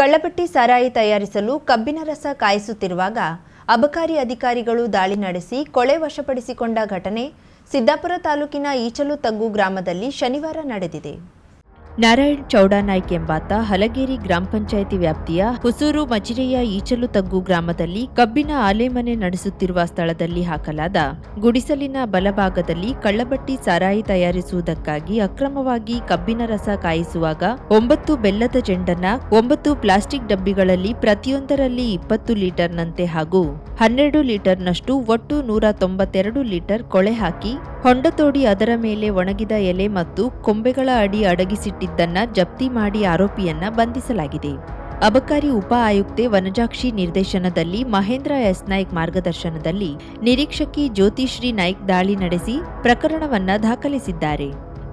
ಕಳ್ಳಪಟ್ಟಿ ಸಾರಾಯಿ ತಯಾರಿಸಲು ಕಬ್ಬಿನ ರಸ ಕಾಯಿಸುತ್ತಿರುವಾಗ ಅಬಕಾರಿ ಅಧಿಕಾರಿಗಳು ದಾಳಿ ನಡೆಸಿ ಕೊಳೆ ವಶಪಡಿಸಿಕೊಂಡ ಘಟನೆ ಸಿದ್ದಾಪುರ ತಾಲೂಕಿನ ಈಚಲು ತಗ್ಗು ಗ್ರಾಮದಲ್ಲಿ ಶನಿವಾರ ನಡೆದಿದೆ. ನಾರಾಯಣ್ ಚೌಡಾನಾಯ್ಕ್ ಎಂಬಾತ ಹಲಗೇರಿ ಗ್ರಾಮ ಪಂಚಾಯಿತಿ ವ್ಯಾಪ್ತಿಯ ಹುಸೂರು ಮಜಿರೆಯ ಈಚಲು ತಗ್ಗು ಗ್ರಾಮದಲ್ಲಿ ಕಬ್ಬಿನ ಆಲೆಮನೆ ನಡೆಸುತ್ತಿರುವ ಸ್ಥಳದಲ್ಲಿ ಹಾಕಲಾದ ಗುಡಿಸಲಿನ ಬಲಭಾಗದಲ್ಲಿ ಕಳ್ಳಬಟ್ಟಿ ಸಾರಾಯಿ ತಯಾರಿಸುವುದಕ್ಕಾಗಿ ಅಕ್ರಮವಾಗಿ ಕಬ್ಬಿನ ರಸ ಕಾಯಿಸುವಾಗ ಒಂಬತ್ತು ಬೆಲ್ಲದ ಚೆಂಡನ್ನ ಒಂಬತ್ತು ಪ್ಲಾಸ್ಟಿಕ್ ಡಬ್ಬಿಗಳಲ್ಲಿ ಪ್ರತಿಯೊಂದರಲ್ಲಿ ಇಪ್ಪತ್ತು ಲೀಟರ್ನಂತೆ ಹಾಗೂ ಹನ್ನೆರಡು ಲೀಟರ್ನಷ್ಟು ಒಟ್ಟು ನೂರ ತೊಂಬತ್ತೆರಡು ಲೀಟರ್ ಕೊಳೆ ಹಾಕಿ ಹೊಂಡ ತೋಡಿ ಅದರ ಮೇಲೆ ಒಣಗಿದ ಎಲೆ ಮತ್ತು ಕೊಂಬೆಗಳ ಅಡಿ ಅಡಗಿಸಿಟ್ಟಿದ್ದನ್ನ ಜಪ್ತಿ ಮಾಡಿ ಆರೋಪಿಯನ್ನ ಬಂಧಿಸಲಾಗಿದೆ. ಅಬಕಾರಿ ಉಪ ಆಯುಕ್ತೆ ವನಜಾಕ್ಷಿ ನಿರ್ದೇಶನದಲ್ಲಿ ಮಹೇಂದ್ರ ಎಸ್ ನಾಯ್ಕ್ ಮಾರ್ಗದರ್ಶನದಲ್ಲಿ ನಿರೀಕ್ಷಕಿ ಜ್ಯೋತಿಶ್ರೀ ನಾಯ್ಕ್ ದಾಳಿ ನಡೆಸಿ ಪ್ರಕರಣವನ್ನ ದಾಖಲಿಸಿದ್ದಾರೆ.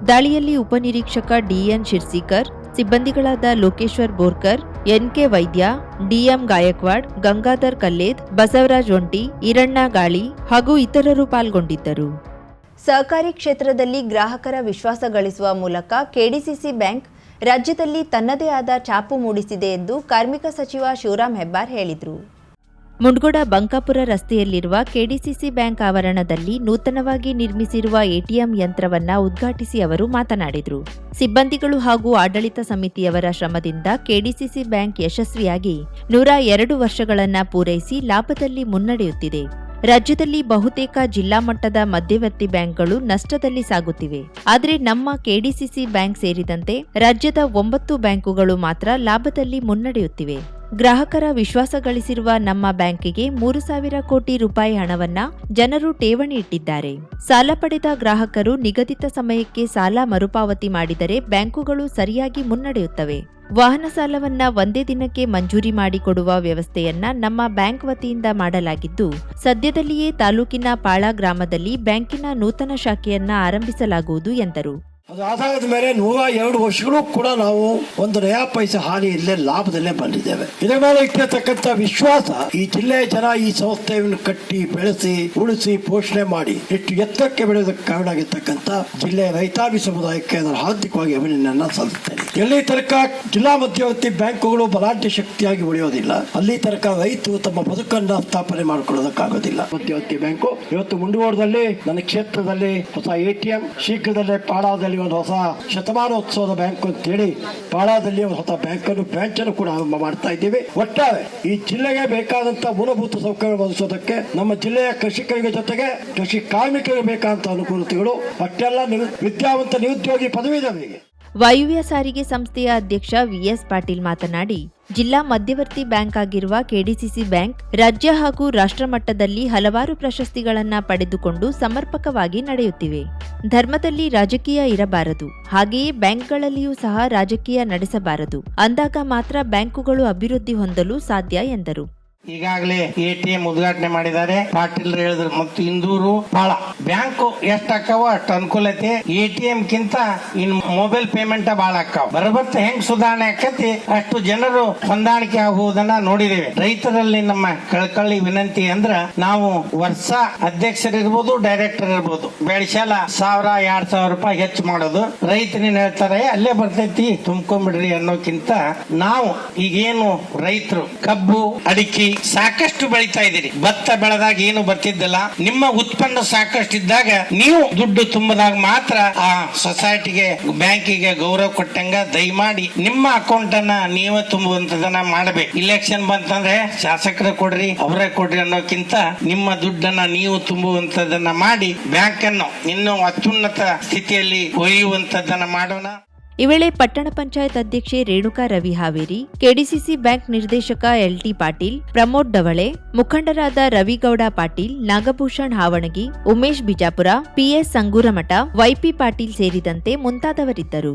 ದಾಳಿಯಲ್ಲಿ ಉಪನಿರೀಕ್ಷಕ ಡಿಎನ್ ಶಿರ್ಸಿಕರ್, ಸಿಬ್ಬಂದಿಗಳಾದ ಲೋಕೇಶ್ವರ್ ಬೋರ್ಕರ್ ಎನ್ಕೆ ವೈದ್ಯ, ಡಿಎಂ ಗಾಯಕ್ವಾಡ್, ಗಂಗಾಧರ್ ಕಲ್ಲೇದ್, ಬಸವರಾಜ್ ಒಂಟಿ, ಈರಣ್ಣ ಗಾಳಿ ಹಾಗೂ ಇತರರು ಪಾಲ್ಗೊಂಡಿದ್ದರು. ಸಹಕಾರಿ ಕ್ಷೇತ್ರದಲ್ಲಿ ಗ್ರಾಹಕರ ವಿಶ್ವಾಸ ಗಳಿಸುವ ಮೂಲಕ ಕೆಡಿಸಿಸಿ ಬ್ಯಾಂಕ್ ರಾಜ್ಯದಲ್ಲಿ ತನ್ನದೇ ಆದ ಛಾಪು ಮೂಡಿಸಿದೆ ಎಂದು ಕಾರ್ಮಿಕ ಸಚಿವ ಶಿವರಾಮ್ ಹೆಬ್ಬಾರ್ ಹೇಳಿದರು. ಮುಂಡ್ಗೋಡ ಬಂಕಾಪುರ ರಸ್ತೆಯಲ್ಲಿರುವ ಕೆಡಿಸಿಸಿ ಬ್ಯಾಂಕ್ ಆವರಣದಲ್ಲಿ ನೂತನವಾಗಿ ನಿರ್ಮಿಸಿರುವ ಎಟಿಎಂ ಯಂತ್ರವನ್ನ ಉದ್ಘಾಟಿಸಿ ಅವರು ಮಾತನಾಡಿದರು. ಸಿಬ್ಬಂದಿಗಳು ಹಾಗೂ ಆಡಳಿತ ಸಮಿತಿಯವರ ಶ್ರಮದಿಂದ ಕೆಡಿಸಿಸಿ ಬ್ಯಾಂಕ್ ಯಶಸ್ವಿಯಾಗಿ ನೂರ ಎರಡು ವರ್ಷಗಳನ್ನ ಪೂರೈಸಿ ಲಾಭದಲ್ಲಿ ಮುನ್ನಡೆಯುತ್ತಿದೆ. ರಾಜ್ಯದಲ್ಲಿ ಬಹುತೇಕ ಜಿಲ್ಲಾ ಮಟ್ಟದ ಮಧ್ಯವರ್ತಿ ಬ್ಯಾಂಕ್ಗಳು ನಷ್ಟದಲ್ಲಿ ಸಾಗುತ್ತಿವೆ. ಆದರೆ ನಮ್ಮ ಕೆಡಿಸಿಸಿ ಬ್ಯಾಂಕ್ ಸೇರಿದಂತೆ ರಾಜ್ಯದ ಒಂಬತ್ತು ಬ್ಯಾಂಕುಗಳು ಮಾತ್ರ ಲಾಭದಲ್ಲಿ ಮುನ್ನಡೆಯುತ್ತಿವೆ. ಗ್ರಾಹಕರ ವಿಶ್ವಾಸ ಗಳಿಸಿರುವ ನಮ್ಮ ಬ್ಯಾಂಕಿಗೆ ಮೂರು ಸಾವಿರ ಕೋಟಿ ರೂಪಾಯಿ ಹಣವನ್ನ ಜನರು ಠೇವಣಿ ಇಟ್ಟಿದ್ದಾರೆ. ಸಾಲ ಪಡೆದ ಗ್ರಾಹಕರು ನಿಗದಿತ ಸಮಯಕ್ಕೆ ಸಾಲ ಮರುಪಾವತಿ ಮಾಡಿದರೆ ಬ್ಯಾಂಕುಗಳು ಸರಿಯಾಗಿ ಮುನ್ನಡೆಯುತ್ತವೆ. ವಾಹನ ಸಾಲವನ್ನ ಒಂದೇ ದಿನಕ್ಕೆ ಮಂಜೂರಿ ಮಾಡಿಕೊಡುವ ವ್ಯವಸ್ಥೆಯನ್ನ ನಮ್ಮ ಬ್ಯಾಂಕ್ ವತಿಯಿಂದ ಮಾಡಲಾಗಿದ್ದು, ಸದ್ಯದಲ್ಲಿಯೇ ತಾಲೂಕಿನ ಪಾಳ ಗ್ರಾಮದಲ್ಲಿ ಬ್ಯಾಂಕಿನ ನೂತನ ಶಾಖೆಯನ್ನ ಆರಂಭಿಸಲಾಗುವುದು ಎಂದರು. ಅದು ಆದಾಯದ ಮೇಲೆ ನೂರ ಎರಡು ವರ್ಷಗಳು ಕೂಡ ನಾವು ಒಂದು ನಯಾ ಪೈಸೆ ಹಾನಿ ಇಲ್ಲೇ ಲಾಭದಲ್ಲೇ ಬಂದಿದ್ದೇವೆ. ಇದರ ಮೇಲೆ ಇಟ್ಟಿರತಕ್ಕಂತ ವಿಶ್ವಾಸ ಈ ಜಿಲ್ಲೆಯ ಜನ ಈ ಸಂಸ್ಥೆಯನ್ನು ಕಟ್ಟಿ, ಬೆಳೆಸಿ, ಉಳಿಸಿ, ಪೋಷಣೆ ಮಾಡಿ ಇಷ್ಟು ಎತ್ತರಕ್ಕೆ ಬೆಳೆಯೋದಕ್ಕೆ ಕಾರಣ ಆಗಿರ್ತಕ್ಕಂಥ ಜಿಲ್ಲೆಯ ರೈತಾಪಿ ಸಮುದಾಯಕ್ಕೆ ಅದರ ಹಾರ್ದಿಕವಾಗಿ ಅಭಿನಂದನೆಯನ್ನ ಸಲ್ಲಿಸ್ತೇನೆ ಎಲ್ಲಿ ತನಕ ಜಿಲ್ಲಾ ಮಧ್ಯವರ್ತಿ ಬ್ಯಾಂಕುಗಳು ಬಲಾಢ್ಯ ಶಕ್ತಿಯಾಗಿ ಉಳಿಯೋದಿಲ್ಲ, ಅಲ್ಲಿ ತನಕ ರೈತರು ತಮ್ಮ ಬದುಕನ್ನ ಸ್ಥಾಪನೆ ಮಾಡಿಕೊಳ್ಳೋದಕ್ಕಾಗೋದಿಲ್ಲ. ಮಧ್ಯವರ್ತಿ ಬ್ಯಾಂಕು, ಇವತ್ತು ಮುಂಡಗೋಡದಲ್ಲಿ, ನನ್ನ ಕ್ಷೇತ್ರದಲ್ಲಿ ಹೊಸ ಎಟಿಎಂ ಶೀಘ್ರದಲ್ಲೇ ಒಂದು ಹೊಸ ಶತಮಾನೋತ್ಸವದ ಬ್ಯಾಂಕ್ ಅಂತೇಳಿ ಪಾಳಾದಲ್ಲಿ ಒಂದು ಹೊಸ ಬ್ಯಾಂಕ್ ಅನ್ನು ಬ್ರಾಂಚ್ ಅನ್ನು ಕೂಡ ಆರಂಭ ಮಾಡ್ತಾ ಇದ್ದೀವಿ. ಒಟ್ಟಾರೆ ಈ ಜಿಲ್ಲೆಗೆ ಬೇಕಾದಂತ ಮೂಲಭೂತ ಸೌಕರ್ಯ ಒದಗಿಸೋದಕ್ಕೆ ನಮ್ಮ ಜಿಲ್ಲೆಯ ಕೃಷಿಕರಿಗೆ ಜೊತೆಗೆ ಕೃಷಿ ಕಾರ್ಮಿಕರಿಗೆ ಬೇಕಾದಂತ ಅನುಕೂಲತೆಗಳು, ಅಷ್ಟೆಲ್ಲ ವಿದ್ಯಾವಂತ ನಿರುದ್ಯೋಗಿ ಪದವೀಧರರಿಗೆ. ವಾಯುವ್ಯ ಸಾರಿಗೆ ಸಂಸ್ಥೆಯ ಅಧ್ಯಕ್ಷ ವಿಎಸ್ ಪಾಟೀಲ್ ಮಾತನಾಡಿ, ಜಿಲ್ಲಾ ಮಧ್ಯವರ್ತಿ ಬ್ಯಾಂಕ್ ಆಗಿರುವ ಕೆಡಿಸಿಸಿ ಬ್ಯಾಂಕ್ ರಾಜ್ಯ ಹಾಗೂ ರಾಷ್ಟ್ರಮಟ್ಟದಲ್ಲಿ ಹಲವಾರು ಪ್ರಶಸ್ತಿಗಳನ್ನು ಪಡೆದುಕೊಂಡು ಸಮರ್ಪಕವಾಗಿ ನಡೆಯುತ್ತಿವೆ. ಧರ್ಮದಲ್ಲಿ ರಾಜಕೀಯ ಇರಬಾರದು, ಹಾಗೆಯೇ ಬ್ಯಾಂಕ್ಗಳಲ್ಲಿಯೂ ಸಹ ರಾಜಕೀಯ ನಡೆಸಬಾರದು, ಅಂದಾಗ ಮಾತ್ರ ಬ್ಯಾಂಕುಗಳು ಅಭಿವೃದ್ಧಿ ಹೊಂದಲು ಸಾಧ್ಯ ಎಂದರು. ಈಗಾಗಲೇ ಎಟಿಎಂ ಉದ್ಘಾಟನೆ ಮಾಡಿದ್ದಾರೆ. ಪಾಟೀಲ್ ಹೇಳಿದ್ರು, ಮತ್ತು ಇಂದೂರು ಬಹಳ ಬ್ಯಾಂಕ್ ಎಷ್ಟ್ ಆಕಾವ ಅಷ್ಟು ಅನುಕೂಲತೆ. ಎಟಿಎಂ ಕಿಂತ ಇನ್ ಮೊಬೈಲ್ ಪೇಮೆಂಟ್ ಬಹಳ ಅಕ್ಕಾವ. ಬರಬತ್ತ ಹೆಂಗ್ ಸುಧಾರಣೆ ಆಕತಿ? ಅಷ್ಟು ಜನರು ಹೊಂದಾಣಿಕೆ ಆಗುವುದನ್ನ ನೋಡಿದ್ದೇವೆ. ರೈತರಲ್ಲಿ ನಮ್ಮ ಕಳಕಳ್ಳಿ ವಿನಂತಿ ಅಂದ್ರ, ನಾವು ವರ್ಷ ಅಧ್ಯಕ್ಷರಿರ್ಬೋದು, ಡೈರೆಕ್ಟರ್ ಇರ್ಬೋದು. ಬೆಳೆಸಲ ಸಾವಿರ, ಎರಡ್ ಸಾವಿರ ರೂಪಾಯಿ ಹೆಚ್ಚು ಮಾಡೋದು. ರೈತನೇನ್ ಹೇಳ್ತಾರೆ, ಅಲ್ಲೇ ಬರ್ತೈತಿ, ತುಂಬ್ಕೊಂಡ್ಬಿಡ್ರಿ ಅನ್ನೋಕ್ಕಿಂತ ನಾವು ಈಗೇನು ರೈತರು ಕಬ್ಬು, ಅಡಿಕೆ ಸಾಕಷ್ಟು ಬೆಳಿತಾ ಇದ್ದೀರಿ. ಭತ್ತ ಬೆಳೆದಾಗ ಏನು ಬರ್ತಿದ್ದಿಲ್ಲ. ನಿಮ್ಮ ಉತ್ಪನ್ನ ಸಾಕಷ್ಟು ಇದ್ದಾಗ ನೀವು ದುಡ್ಡು ತುಂಬದಾಗ ಮಾತ್ರ ಆ ಸೊಸೈಟಿಗೆ, ಬ್ಯಾಂಕಿಗೆ ಗೌರವ ಕೊಟ್ಟಂಗ ದಯಮಾಡಿ ನಿಮ್ಮ ಅಕೌಂಟ್ ಅನ್ನ ನೀವೇ ತುಂಬುವಂತದನ್ನ ಮಾಡಬೇಕು. ಇಲೆಕ್ಷನ್ ಬಂತಂದ್ರೆ ಶಾಸಕರ ಕೊಡ್ರಿ, ಅವರೇ ಕೊಡ್ರಿ ಅನ್ನೋಕ್ಕಿಂತ ನಿಮ್ಮ ದುಡ್ಡನ್ನ ನೀವು ತುಂಬುವಂತದನ್ನ ಮಾಡಿ ಬ್ಯಾಂಕ್ ಅನ್ನು ಇನ್ನೂ ಅತ್ಯುನ್ನತ ಸ್ಥಿತಿಯಲ್ಲಿ ಒಯ್ಯುವಂತದನ್ನ ಮಾಡೋಣ. ಈ ವೇಳೆ ಪಟ್ಟಣ ಪಂಚಾಯತ್ ಅಧ್ಯಕ್ಷೆ ರೇಣುಕಾ ರವಿ ಹಾವೇರಿ, ಕೆಡಿಸಿಸಿ ಬ್ಯಾಂಕ್ ನಿರ್ದೇಶಕ ಎಲ್ಟಿ ಪಾಟೀಲ್, ಪ್ರಮೋದ್ ಡವಳೆ, ಮುಖಂಡರಾದ ರವಿಗೌಡ ಪಾಟೀಲ್, ನಾಗಭೂಷಣ್ ಹಾವಣಗಿ, ಉಮೇಶ್ ಬಿಜಾಪುರ, ಪಿಎಸ್ ಸಂಗೂರಮಠ, ವೈಪಿ ಪಾಟೀಲ್ ಸೇರಿದಂತೆ ಮುಂತಾದವರಿದ್ದರು.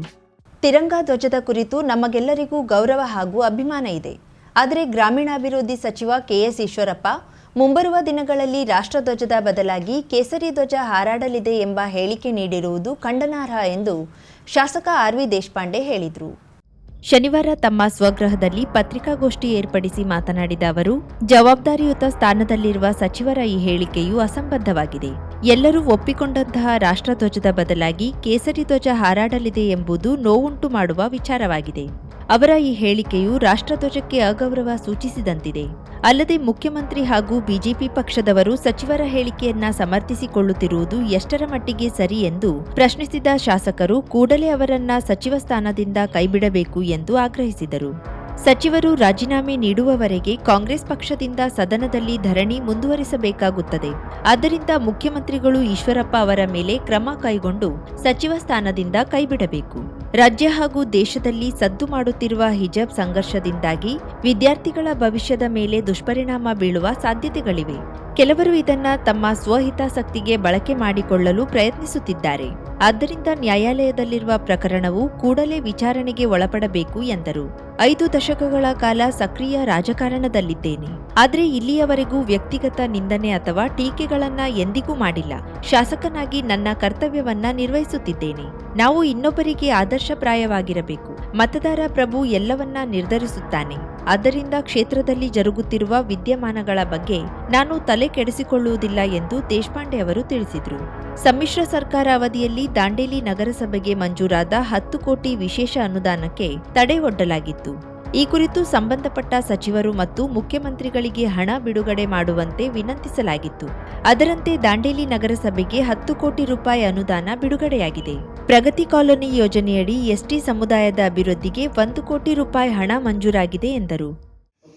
ತಿರಂಗ ಧ್ವಜದ ಕುರಿತು ನಮಗೆಲ್ಲರಿಗೂ ಗೌರವ ಹಾಗೂ ಅಭಿಮಾನ ಇದೆ. ಆದರೆ ಗ್ರಾಮೀಣಾಭಿವೃದ್ಧಿ ಸಚಿವ ಕೆಎಸ್ ಈಶ್ವರಪ್ಪ ಮುಂಬರುವ ದಿನಗಳಲ್ಲಿ ರಾಷ್ಟ್ರಧ್ವಜದ ಬದಲಾಗಿ ಕೇಸರಿ ಧ್ವಜ ಹಾರಾಡಲಿದೆ ಎಂಬ ಹೇಳಿಕೆ ನೀಡಿರುವುದು ಖಂಡನಾರ್ಹ ಎಂದು ಶಾಸಕ ಆರ್ವಿ ದೇಶಪಾಂಡೆ ಹೇಳಿದರು. ಶನಿವಾರ ತಮ್ಮ ಸ್ವಗೃಹದಲ್ಲಿ ಪತ್ರಿಕಾಗೋಷ್ಠಿ ಏರ್ಪಡಿಸಿ ಮಾತನಾಡಿದ ಅವರು, ಜವಾಬ್ದಾರಿಯುತ ಸ್ಥಾನದಲ್ಲಿರುವ ಸಚಿವರ ಈ ಹೇಳಿಕೆಯು ಅಸಂಬದ್ಧವಾಗಿದೆ. ಎಲ್ಲರೂ ಒಪ್ಪಿಕೊಂಡಂತಹ ರಾಷ್ಟ್ರಧ್ವಜದ ಬದಲಾಗಿ ಕೇಸರಿ ಧ್ವಜ ಹಾರಾಡಲಿದೆ ಎಂಬುದು ನೋವುಂಟು ಮಾಡುವ ವಿಚಾರವಾಗಿದೆ. ಅವರ ಈ ಹೇಳಿಕೆಯು ರಾಷ್ಟ್ರಧ್ವಜಕ್ಕೆ ಅಗೌರವ ಸೂಚಿಸಿದಂತಿದೆ. ಅಲ್ಲದೆ ಮುಖ್ಯಮಂತ್ರಿ ಹಾಗೂ ಬಿಜೆಪಿ ಪಕ್ಷದವರು ಸಚಿವರ ಹೇಳಿಕೆಯನ್ನ ಸಮರ್ಥಿಸಿಕೊಳ್ಳುತ್ತಿರುವುದು ಎಷ್ಟರ ಮಟ್ಟಿಗೆ ಸರಿ ಎಂದು ಪ್ರಶ್ನಿಸಿದ ಶಾಸಕರು ಕೂಡಲೇ ಅವರನ್ನ ಸಚಿವ ಸ್ಥಾನದಿಂದ ಕೈಬಿಡಬೇಕು ಎಂದು ಆಗ್ರಹಿಸಿದರು. ಸಚಿವರು ರಾಜೀನಾಮೆ ನೀಡುವವರೆಗೆ ಕಾಂಗ್ರೆಸ್ ಪಕ್ಷದಿಂದ ಸದನದಲ್ಲಿ ಧರಣಿ ಮುಂದುವರಿಸಬೇಕಾಗುತ್ತದೆ. ಆದ್ದರಿಂದ ಮುಖ್ಯಮಂತ್ರಿಗಳು ಈಶ್ವರಪ್ಪ ಅವರ ಮೇಲೆ ಕ್ರಮ ಕೈಗೊಂಡು ಸಚಿವ ಸ್ಥಾನದಿಂದ ಕೈಬಿಡಬೇಕು. ರಾಜ್ಯ ಹಾಗೂ ದೇಶದಲ್ಲಿ ಸದ್ದು ಮಾಡುತ್ತಿರುವ ಹಿಜಾಬ್ ಸಂಘರ್ಷದಿಂದಾಗಿ ವಿದ್ಯಾರ್ಥಿಗಳ ಭವಿಷ್ಯದ ಮೇಲೆ ದುಷ್ಪರಿಣಾಮ ಬೀಳುವ ಸಾಧ್ಯತೆಗಳಿವೆ. ಕೆಲವರು ಇದನ್ನ ತಮ್ಮ ಸ್ವಹಿತಾಸಕ್ತಿಗೆ ಬಳಕೆ ಮಾಡಿಕೊಳ್ಳಲು ಪ್ರಯತ್ನಿಸುತ್ತಿದ್ದಾರೆ. ಆದ್ದರಿಂದ ನ್ಯಾಯಾಲಯದಲ್ಲಿರುವ ಪ್ರಕರಣವು ಕೂಡಲೇ ವಿಚಾರಣೆಗೆ ಒಳಪಡಬೇಕು ಎಂದರು. ಐದು ದಶಕಗಳ ಕಾಲ ಸಕ್ರಿಯ ರಾಜಕಾರಣದಲ್ಲಿದ್ದೇನೆ. ಆದರೆ ಇಲ್ಲಿಯವರೆಗೂ ವ್ಯಕ್ತಿಗತ ನಿಂದನೆ ಅಥವಾ ಟೀಕೆಗಳನ್ನ ಎಂದಿಗೂ ಮಾಡಿಲ್ಲ. ಶಾಸಕನಾಗಿ ನನ್ನ ಕರ್ತವ್ಯವನ್ನ ನಿರ್ವಹಿಸುತ್ತಿದ್ದೇನೆ. ನಾವು ಇನ್ನೊಬ್ಬರಿಗೆ ಆದರ್ಶಪ್ರಾಯವಾಗಿರಬೇಕು. ಮತದಾರ ಪ್ರಭು ಎಲ್ಲವನ್ನ ನಿರ್ಧರಿಸುತ್ತಾನೆ. ಆದ್ದರಿಂದ ಕ್ಷೇತ್ರದಲ್ಲಿ ಜರುಗುತ್ತಿರುವ ವಿದ್ಯಮಾನಗಳ ಬಗ್ಗೆ ನಾನು ತಲೆ ಕೆಡಿಸಿಕೊಳ್ಳುವುದಿಲ್ಲ ಎಂದು ದೇಶಪಾಂಡೆ ಅವರು ತಿಳಿಸಿದರು. ಸಮ್ಮಿಶ್ರ ಸರ್ಕಾರ ಅವಧಿಯಲ್ಲಿ ದಾಂಡೇಲಿ ನಗರಸಭೆಗೆ ಮಂಜೂರಾದ ಹತ್ತು ಕೋಟಿ ವಿಶೇಷ ಅನುದಾನಕ್ಕೆ ತಡೆ ಒಡ್ಡಲಾಗಿತ್ತು. ಈ ಕುರಿತು ಸಂಬಂಧಪಟ್ಟ ಸಚಿವರು ಮತ್ತು ಮುಖ್ಯಮಂತ್ರಿಗಳಿಗೆ ಹಣ ಬಿಡುಗಡೆ ಮಾಡುವಂತೆ ವಿನಂತಿಸಲಾಗಿತ್ತು. ಅದರಂತೆ ದಾಂಡೇಲಿ ನಗರಸಭೆಗೆ ಹತ್ತು ಕೋಟಿ ರೂಪಾಯಿ ಅನುದಾನ ಬಿಡುಗಡೆಯಾಗಿದೆ. ಪ್ರಗತಿ ಕಾಲೋನಿ ಯೋಜನೆಯಡಿ ಎಸ್ಟಿ ಸಮುದಾಯದ ಅಭಿವೃದ್ಧಿಗೆ ಒಂದು ಕೋಟಿ ರೂಪಾಯಿ ಹಣ ಮಂಜೂರಾಗಿದೆ ಎಂದರು.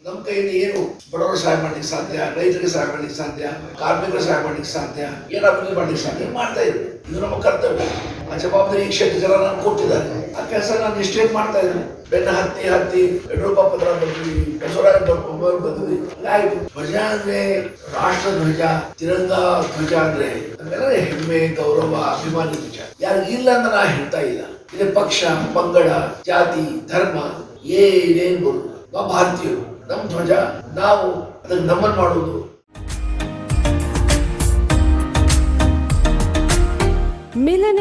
ನಮ್ಮ ಕೈಯಲ್ಲಿ ಏನು ಬಡವರ ಸಹಾಯ ಮಾಡ್ಲಿಕ್ಕೆ ಸಾಧ್ಯ, ರೈತರಿಗೆ ಸಹಾಯ ಮಾಡ್ಲಿಕ್ಕೆ ಸಾಧ್ಯ ಕಾರ್ಮಿಕರ ಸಹಾಯ ಮಾಡ್ಲಿಕ್ಕೆ ಸಾಧ್ಯ, ಏನು ಅಭಿವೃದ್ಧಿ ಮಾಡ್ಲಿಕ್ಕೆ ಸಾಧ್ಯ ಮಾಡ್ತಾ ಇದ್ದೀವಿ ಇದು ನಮ್ಮ ಕರ್ತವ್ಯ. ಆ ಜವಾಬ್ದಾರಿ ಕ್ಷೇತ್ರ ಜನ ಕೊಟ್ಟಿದ್ದಾರೆ. ಆ ಕೆಲಸ ನಾನು ನಿಷ್ಠೆ ಮಾಡ್ತಾ ಇದ್ದೇನೆ ಬೆನ್ನ ಹತ್ತಿ ಹತ್ತಿ ಯಡಿಯೂರಪ್ಪ ಪತ್ರ ಬಂದ್ವಿ ಬಸವರಾಜ ಬೊಮ್ಮಾಯಿ ಬಂದ್ವಿ. ಆಯ್ತು ಧ್ವಜ ಅಂದ್ರೆ ರಾಷ್ಟ್ರ ಧ್ವಜ, ತಿರಂಗ ಧ್ವಜ ಅಂದ್ರೆ ಅಂದ್ರೆ ಹೆಮ್ಮೆ, ಗೌರವ, ಅಭಿಮಾನ ಧ್ವಜ. ಯಾರು ಇಲ್ಲ ಅಂತ ನಾ ಹೇಳ್ತಾ ಇಲ್ಲ. ಇಲ್ಲಿ ಪಕ್ಷ, ಪಂಗಡ, ಜಾತಿ, ಧರ್ಮ, ಏನೇನು ಬರುದು ಭಾರತೀಯರು ನಮ್ಮ ಧ್ವಜ, ನಾವು ಅದನ್ನ ನಮನ್ ಮಾಡುವುದು